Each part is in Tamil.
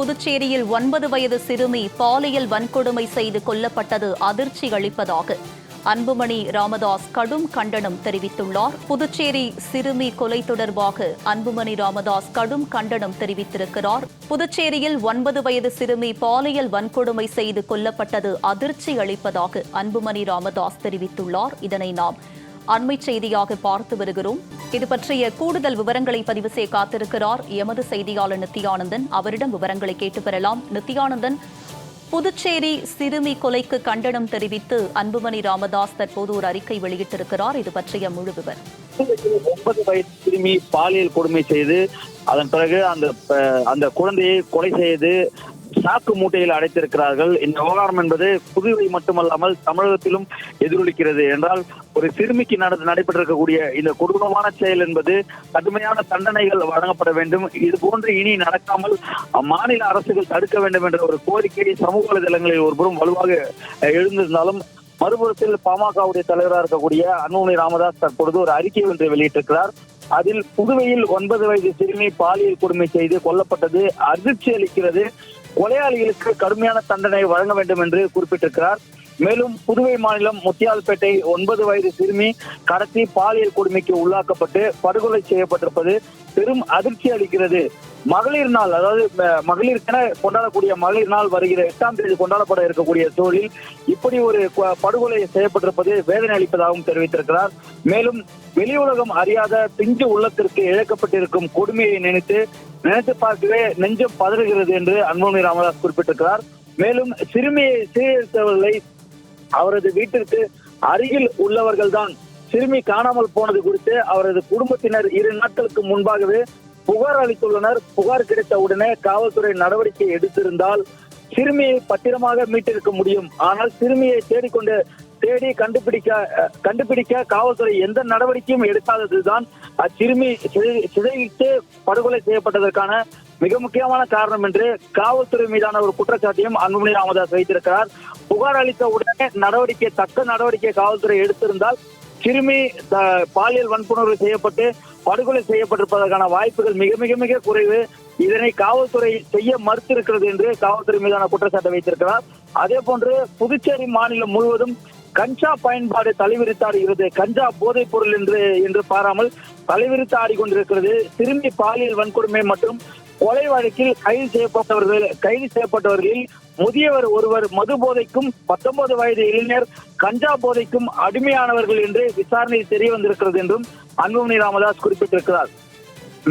புதுச்சேரியில் ஒன்பது வயது சிறுமி பாலியல் வன்கொடுமை செய்து கொல்லப்பட்டது அதிர்ச்சி அளிப்பதாக அன்புமணி ராமதாஸ் கடும் கண்டனம் தெரிவித்துள்ளார். புதுச்சேரி சிறுமி கொலை தொடர்பாக அன்புமணி ராமதாஸ் கடும் கண்டனம் தெரிவித்திருக்கிறார். புதுச்சேரியில் ஒன்பது வயது சிறுமி பாலியல் வன்கொடுமை செய்து கொல்லப்பட்டது அதிர்ச்சி அளிப்பதாக அன்புமணி ராமதாஸ் தெரிவித்துள்ளார். இதனை நாம் அண்மை செய்தியாக பார்த்து வருகிறோம். இது பற்றிய கூடுதல் விவரங்களை பதிவு செய்ய காத்திருக்கிறார். எமது செய்தியாளர் நித்யானந்தன் அவரிடம் விவரங்களை கேட்டு பெறலாம். நித்யானந்தன் புதுச்சேரி சிறுமி கொலைக்கு கண்டனம் தெரிவித்து அன்புமணி ராமதாஸ் தற்போது ஒரு அறிக்கை வெளியிட்டிருக்கிறார். இது பற்றிய முழு விவர் ஒன்பது வயது சிறுமி பாலியல் கொடுமை செய்து அதன் பிறகு அந்த அந்த குழந்தையை கொலை செய்து சாக்கு மூட்டையில் அடைத்திருக்கிறார்கள். இந்த விவகாரம் என்பது புதுவை மட்டுமல்லாமல் தமிழகத்திலும் எதிரொலிக்கிறது என்றால் ஒரு சிறுமிக்கு நடைபெற்றிருக்கக்கூடிய இந்த கொடூரமான செயல் என்பது கடுமையான தண்டனைகள் வழங்கப்பட வேண்டும். இது போன்று இனி நடக்காமல் மாநில அரசுகள் தடுக்க வேண்டும் என்ற ஒரு கோரிக்கை சமூக வலைதளங்களில் ஒருபுறம் வலுவாக எழுந்திருந்தாலும் மறுபுறத்தில் பாமகவுடைய தலைவராக இருக்கக்கூடிய அன்புமணி ராமதாஸ் தற்பொழுது ஒரு அறிக்கை ஒன்றை வெளியிட்டிருக்கிறார். அதில் புதுவையில் ஒன்பது வயது சிறுமி பாலியல் கொடுமை செய்து கொல்லப்பட்டது அதிர்ச்சி அளிக்கிறது. கொலையாளிகளுக்கு கடுமையான தண்டனை வழங்க வேண்டும் என்று குறிப்பிட்டிருக்கிறார். மேலும் புதுவை மாநிலம் முத்தியால்பேட்டை ஒன்பது வயது சிறுமி கடத்தி பாலியல் கொடுமைக்கு உள்ளாக்கப்பட்டு படுகொலை செய்யப்பட்டிருப்பது பெரும் அதிர்ச்சி அளிக்கிறது. மகளிர் நாள் அதாவது மகளிருக்கென கொண்டாடக்கூடிய மகளிர் நாள் வருகிற எட்டாம் தேதி கொண்டாடப்பட இருக்கக்கூடிய சூழலில் இப்படி ஒரு படுகொலை செய்யப்பட்டிருப்பது வேதனை அளிப்பதாகவும் தெரிவித்திருக்கிறார். மேலும் வெளி உலகம் அறியாத பிஞ்சு உள்ளத்திற்கு இழக்கப்பட்டிருக்கும் கொடுமையை நினைத்து நினைத்து பார்க்கவே நெஞ்சம் பதறுகிறது என்று அன்புமணி ராமதாஸ் குறிப்பிட்டிருக்கிறார். மேலும் சிறுமியை சீரழித்தவர்களை அவரது வீட்டிற்கு அருகில் உள்ளவர்கள்தான். சிறுமி காணாமல் போனது குறித்து அவரது குடும்பத்தினர் இரு நாட்களுக்கு முன்பாகவே புகார் அளித்துள்ளனர். புகார் கிடைத்த உடனே காவல்துறை நடவடிக்கை எடுத்திருந்தால் சிறுமியை பத்திரமாக மீட்டிருக்க முடியும். ஆனால் சிறுமியை தேடிக்கொண்டு தேடி கண்டுபிடிக்க கண்டுபிடிக்க காவல்துறை எந்த நடவடிக்கையும் எடுக்காததுதான் அச்சிறுமி சிதை- படுகொலை செய்யப்பட்டதற்கான மிக முக்கியமான காரணம் என்று காவல்துறை மீதான ஒரு குற்றச்சாட்டையும் அன்புமணி ராமதாஸ் வைத்திருக்கிறார். புகார் அளித்த உடனே நடவடிக்கை தக்க நடவடிக்கை காவல்துறை எடுத்திருந்தால் சிறுமி பாலியல் வன்புணர்வு செய்யப்பட்டு படுகொலை செய்யப்பட்டிருப்பதற்கான வாய்ப்புகள் மிக மிக மிக குறைவு. இதனை காவல்துறை செய்ய மறுத்திருக்கிறது என்று காவல்துறை மீதான குற்றச்சாட்டை வைத்திருக்கிறார். அதே போன்று புதுச்சேரி மாநிலம் முழுவதும் கஞ்சா பயன்பாடு தலைவிரித்தாடுகிறது கஞ்சா போதைப் பொருள் என்று என்று பாராமல் தலைவிரித்து ஆடிக்கொண்டிருக்கிறது சிறுமி பாலியல் வன்கொடுமை மற்றும் கொலை வழக்கில் கைது செய்யப்பட்டவர்கள் கைது செய்யப்பட்டவர்களில் முதியவர் ஒருவர் மது போதைக்கும் பத்தொன்பது வயது இளைஞர் கஞ்சா போதைக்கும் அடிமையானவர்கள் என்று விசாரணையில் தெரிய வந்திருக்கிறது என்றும் அன்புமணி ராமதாஸ் குறிப்பிட்டிருக்கிறார்.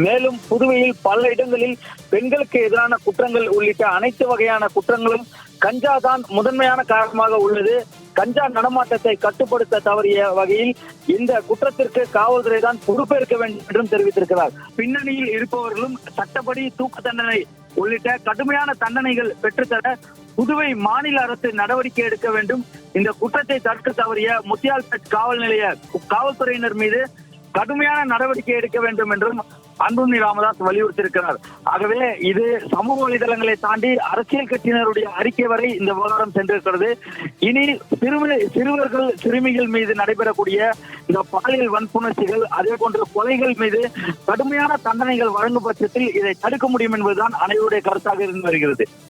மேலும் புதுவையில் பல இடங்களில் பெண்களுக்கு எதிரான குற்றங்கள் உள்ளிட்ட அனைத்து வகையான குற்றங்களும் கஞ்சா தான் முதன்மையான காரணமாக உள்ளது. கஞ்சா நடமாட்டத்தை கட்டுப்படுத்த தவறிய வகையில் இந்த குற்றத்திற்கு காவல்துறை தான் பொறுப்பேற்க வேண்டும் என்றும் தெரிவித்திருக்கிறார். பின்னணியில் இருப்பவர்களும் சட்டப்படி தூக்கு தண்டனை உள்ளிட்ட கடுமையான தண்டனைகள் பெற்றுத்தர புதுவை மாநில அரசு நடவடிக்கை எடுக்க வேண்டும். இந்த குற்றத்தை தடுக்க தவறிய முத்தியால்பேட் காவல் நிலைய காவல்துறையினர் மீது கடுமையான நடவடிக்கை எடுக்க வேண்டும் என்றும் அன்புமணி ராமதாஸ் வலியுறுத்தியிருக்கிறார். ஆகவே இது சமூக வலைதளங்களை தாண்டி அரசியல் கட்சியினருடைய அறிக்கை வரை இந்த விவகாரம் சென்றிருக்கிறது. இனி சிறுமி சிறுவர்கள் சிறுமிகள் மீது நடைபெறக்கூடிய இந்த பாலியல் வன்புணர்ச்சிகள் அதே போன்ற கொலைகள் மீது கடுமையான தண்டனைகள் வழங்கும் பட்சத்தில் இதை தடுக்க முடியும் என்பதுதான் அனைவருடைய கருத்தாக இருந்து வருகிறது.